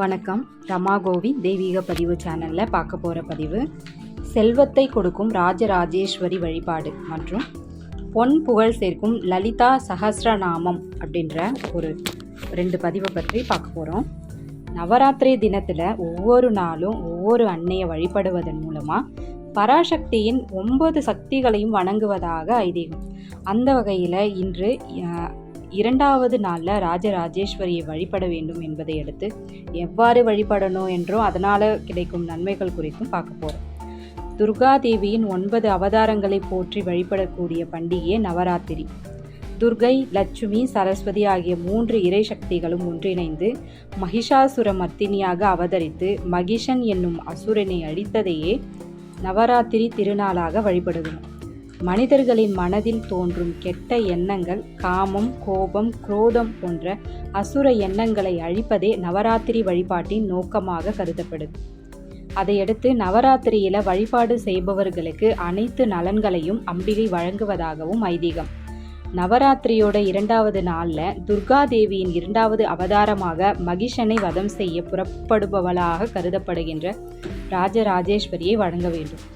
வணக்கம். ரமாகோவி தெய்வீக பதிவு சேனலில் பார்க்க போகிற பதிவு. செல்வத்தை கொடுக்கும் ராஜராஜேஸ்வரி வழிபாடு மற்றும் பொன் புகழ் சேர்க்கும் லலிதா சஹசிரநாமம் அப்படின்ற ஒரு ரெண்டு பதிவை பற்றி பார்க்க போகிறோம் நவராத்திரி தினத்தில் ஒவ்வொரு நாளும் ஒவ்வொரு அன்னையை வழிபடுவதன் மூலமாக பராசக்தியின் ஒன்பது சக்திகளையும் வணங்குவதாக ஐதீகம். அந்த வகையில் இன்று இரண்டாவது நாளில் ராஜராஜேஸ்வரியை வழிபட வேண்டும் என்பதை அடுத்து எவ்வாறு வழிபடணும் என்றும் அதனால் கிடைக்கும் நன்மைகள் குறித்தும் பார்க்க போகிறோம் துர்கா தேவியின் ஒன்பது அவதாரங்களை போற்றி வழிபடக்கூடிய பண்டிகையே நவராத்திரி. துர்கை லட்சுமி சரஸ்வதி ஆகிய மூன்று இறை சக்திகளும் ஒன்றிணைந்து மகிஷாசுர மர்த்தினியாக அவதரித்து மகிஷன் என்னும் அசுரனை அழித்ததையே நவராத்திரி திருநாளாக வழிபடுகிறோம். மனிதர்களின் மனதில் தோன்றும் கெட்ட எண்ணங்கள் காமம் கோபம் குரோதம் போன்ற அசுர எண்ணங்களை அழிப்பதே நவராத்திரி வழிபாட்டின் நோக்கமாக கருதப்படுது அதையடுத்து நவராத்திரியில வழிபாடு செய்பவர்களுக்கு அனைத்து நலன்களையும் அம்பிகை வழங்குவதாகவும் ஐதீகம். நவராத்திரியோட இரண்டாவது நாளில் துர்கா தேவியின் இரண்டாவது அவதாரமாக மகிஷனை வதம் செய்ய புறப்படுபவளாக கருதப்படுகின்ற ராஜராஜேஸ்வரியை வழங்க வேண்டும்.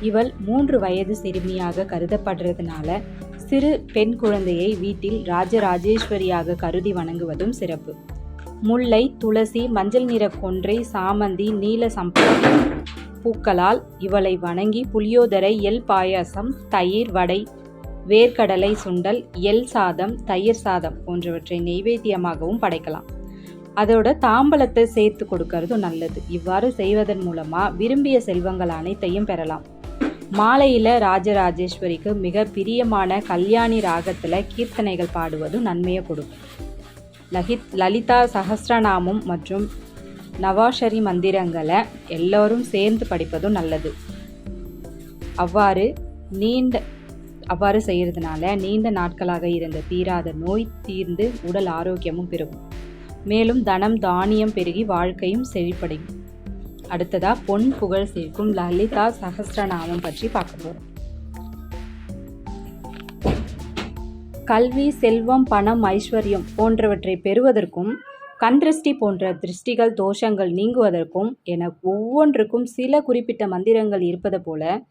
இவள் மூன்று வயது சிறுமியாக கருதப்படுறதுனால சிறு பெண் குழந்தையை வீட்டில் ராஜராஜேஸ்வரியாக கருதி வணங்குவதும் சிறப்பு. முல்லை துளசி மஞ்சள் நிற கொன்றை சாமந்தி நீல சம்பளம் பூக்களால் இவளை வணங்கி புளியோதரை எல் பாயாசம் தயிர் வடை வேர்க்கடலை சுண்டல் எல் சாதம் தயிர் சாதம் போன்றவற்றை நெய்வேத்தியமாகவும் படைக்கலாம். அதோட தாம்பலத்தை சேர்த்து கொடுக்கறதும் நல்லது. இவ்வாறு செய்வதன் மூலமா விரும்பிய செல்வங்கள் அனைத்தையும் பெறலாம். மாலையில் ராஜராஜேஸ்வரிக்கு மிக பிரியமான கல்யாணி ராகத்தில் கீர்த்தனைகள் பாடுவதும் நன்மையை கொடுக்கும். லஹித் லலிதா சஹஸ்ரநாமம் மற்றும் நவாஷரி மந்திரங்களை எல்லோரும் சேர்ந்து படிப்பதும் நல்லது. அவ்வாறு நீண்ட அவ்வாறு செய்கிறதுனால நீண்ட நாட்களாக இருந்த தீராத நோய் தீர்ந்து உடல் ஆரோக்கியமும் பெருகும். மேலும் தனம் தானியம் பெருகி வாழ்க்கையும் செழிப்படையும். அடுத்ததா பொன் புகழ் சேர்க்கும் லலிதா சஹஸ்ரநாமம் பற்றி பார்க்க கல்வி செல்வம் பணம் ஐஸ்வர்யம் போன்றவற்றை பெறுவதற்கும் கண்திருஷ்டி போன்ற திருஷ்டிகள் தோஷங்கள் நீங்குவதற்கும் என ஒவ்வொன்றுக்கும் சில குறிப்பிட்ட மந்திரங்கள் இருப்பது போல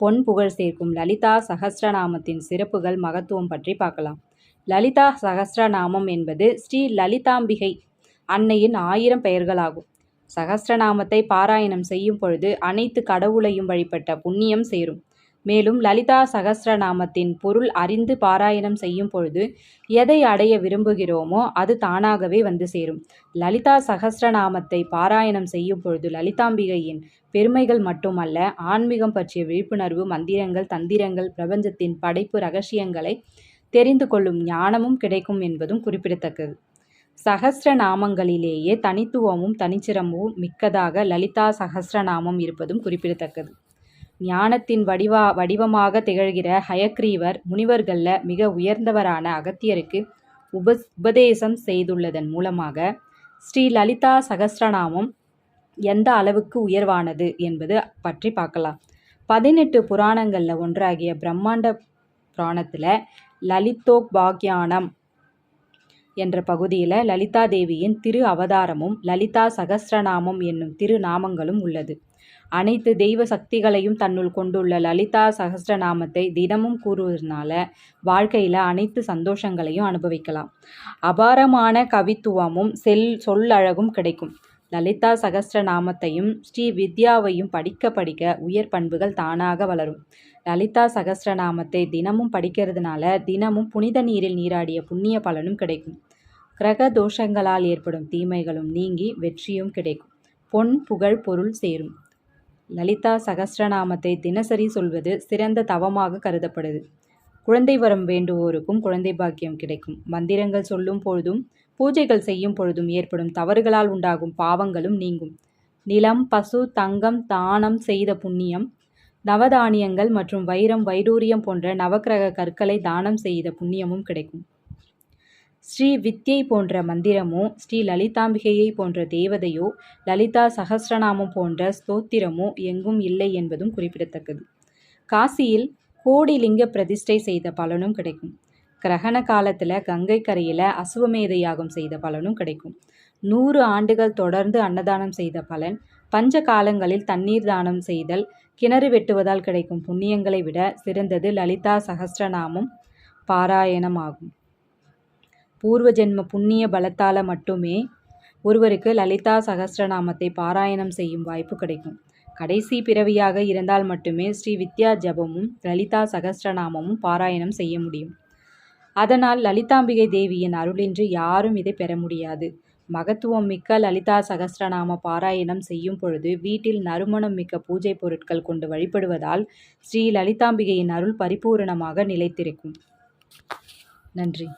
பொன் புகழ் சேர்க்கும் லலிதா சஹஸ்ரநாமத்தின் சிறப்புகள் மகத்துவம் பற்றி பார்க்கலாம். லலிதா சஹஸ்ரநாமம் என்பது ஸ்ரீ லலிதாம்பிகை அன்னையின் ஆயிரம் பெயர்களாகும். சகஸ்ரநாமத்தை பாராயணம் செய்யும் பொழுது அனைத்து கடவுளையும் வழிபட்ட புண்ணியம் சேரும். மேலும் லலிதா சகஸ்ரநாமத்தின் பொருள் அறிந்து பாராயணம் செய்யும் பொழுது எதை அடைய விரும்புகிறோமோ அது தானாகவே வந்து சேரும். லலிதா சகஸ்ரநாமத்தை பாராயணம் செய்யும் பொழுது லலிதாம்பிகையின் பெருமைகள் மட்டுமல்ல ஆன்மீகம் பற்றிய விழிப்புணர்வு மந்திரங்கள் தந்திரங்கள் பிரபஞ்சத்தின் படைப்பு ரகசியங்களை தெரிந்து கொள்ளும் ஞானமும் கிடைக்கும் என்பதும் குறிப்பிடத்தக்கது. சகஸ்ரநாமங்களிலேயே தனித்துவமும் தனிச்சிறமும் மிக்கதாக லலிதா சகஸ்ரநாமம் இருப்பதும் குறிப்பிடத்தக்கது. ஞானத்தின் வடிவா வடிவமாக திகழ்கிற ஹயக்ரீவர் முனிவர்களில் மிக உயர்ந்தவரான அகத்தியருக்கு உப உபதேசம் செய்துள்ளதன் மூலமாக ஸ்ரீ லலிதா சகஸ்ரநாமம் எந்த அளவுக்கு உயர்வானது என்பது பற்றி பார்க்கலாம். பதினெட்டு புராணங்களில் ஒன்றாகிய பிரம்மாண்ட புராணத்தில் லலிதோபாக்யானம் என்ற பகுதியில் லலிதா தேவியின் திரு அவதாரமும் லலிதா சகஸ்ரநாமம் என்னும் திருநாமங்களும் உள்ளது. அனைத்து தெய்வ சக்திகளையும் தன்னுள் கொண்டுள்ள லலிதா சகஸ்ரநாமத்தை தினமும் கூறுவதனால வாழ்க்கையில் அனைத்து சந்தோஷங்களையும் அனுபவிக்கலாம். அபாரமான கவித்துவமும் செல் சொல்லழகும் கிடைக்கும். லலிதா சகஸ்ரநாமத்தையும் ஸ்ரீ வித்யாவையும் படிக்க படிக்க உயர் பண்புகள் தானாக வளரும். லலிதா சகஸ்ரநாமத்தை தினமும் படிக்கிறதுனால தினமும் புனித நீரில் நீராடிய புண்ணிய பலனும் கிடைக்கும். கிரக தோஷங்களால் ஏற்படும் தீமைகளும் நீங்கி வெற்றியும் கிடைக்கும். பொன் புகழ் பொருள் சேரும். லலிதா சகஸ்ரநாமத்தை தினசரி சொல்வது சிறந்த தவமாக கருதப்படுது. குழந்தை வரம் வேண்டுவோருக்கும் குழந்தை பாக்கியம் கிடைக்கும். மந்திரங்கள் சொல்லும் பொழுதும் பூஜைகள் செய்யும் பொழுதும் ஏற்படும் தவறுகளால் உண்டாகும் பாவங்களும் நீங்கும். நிலம் பசு தங்கம் தானம் செய்த புண்ணியம் நவதானியங்கள் மற்றும் வைரம் வைடூரியம் போன்ற நவக்கிரக கற்களை தானம் செய்த புண்ணியமும் கிடைக்கும். ஸ்ரீ வித்யை போன்ற மந்திரமோ ஸ்ரீ லலிதாம்பிகையை போன்ற தேவதையோ லலிதா சகசிரநாமம் போன்ற ஸ்தோத்திரமோ எங்கும் இல்லை என்பதும் குறிப்பிடத்தக்கது. காசியில் கோடி லிங்க பிரதிஷ்டை செய்த பலனும் கிடைக்கும். கிரகண காலத்தில் கங்கை கரையில் அசுவமேத யாகம் செய்த பலனும் கிடைக்கும். நூறு ஆண்டுகள் தொடர்ந்து அன்னதானம் செய்த பலன் பஞ்ச காலங்களில் தண்ணீர் தானம் செய்தல் கிணறு வெட்டுவதால் கிடைக்கும் புண்ணியங்களை விட சிறந்தது லலிதா சகஸ்ரநாமம் பாராயணமாகும். பூர்வ ஜென்ம புண்ணிய பலத்தால் மட்டுமே ஒருவருக்கு லலிதா சகஸ்ரநாமத்தை பாராயணம் செய்யும் வாய்ப்பு கிடைக்கும். கடைசி பிறவியாக இருந்தால் மட்டுமே ஸ்ரீ வித்யா ஜபமும் லலிதா சகஸ்ரநாமமும் பாராயணம் செய்ய முடியும். அதனால் லலிதாம்பிகை தேவியின் அருளின்றி யாரும் இதை பெற முடியாது. மகத்துவம் மிக்க லலிதா சகஸ்ரநாம பாராயணம் செய்யும் பொழுது வீட்டில் நறுமணம் மிக்க பூஜை பொருட்கள் கொண்டு வழிபடுவதால் ஸ்ரீ லலிதாம்பிகையின் அருள் பரிபூரணமாக நிலைத்திருக்கும். நன்றி.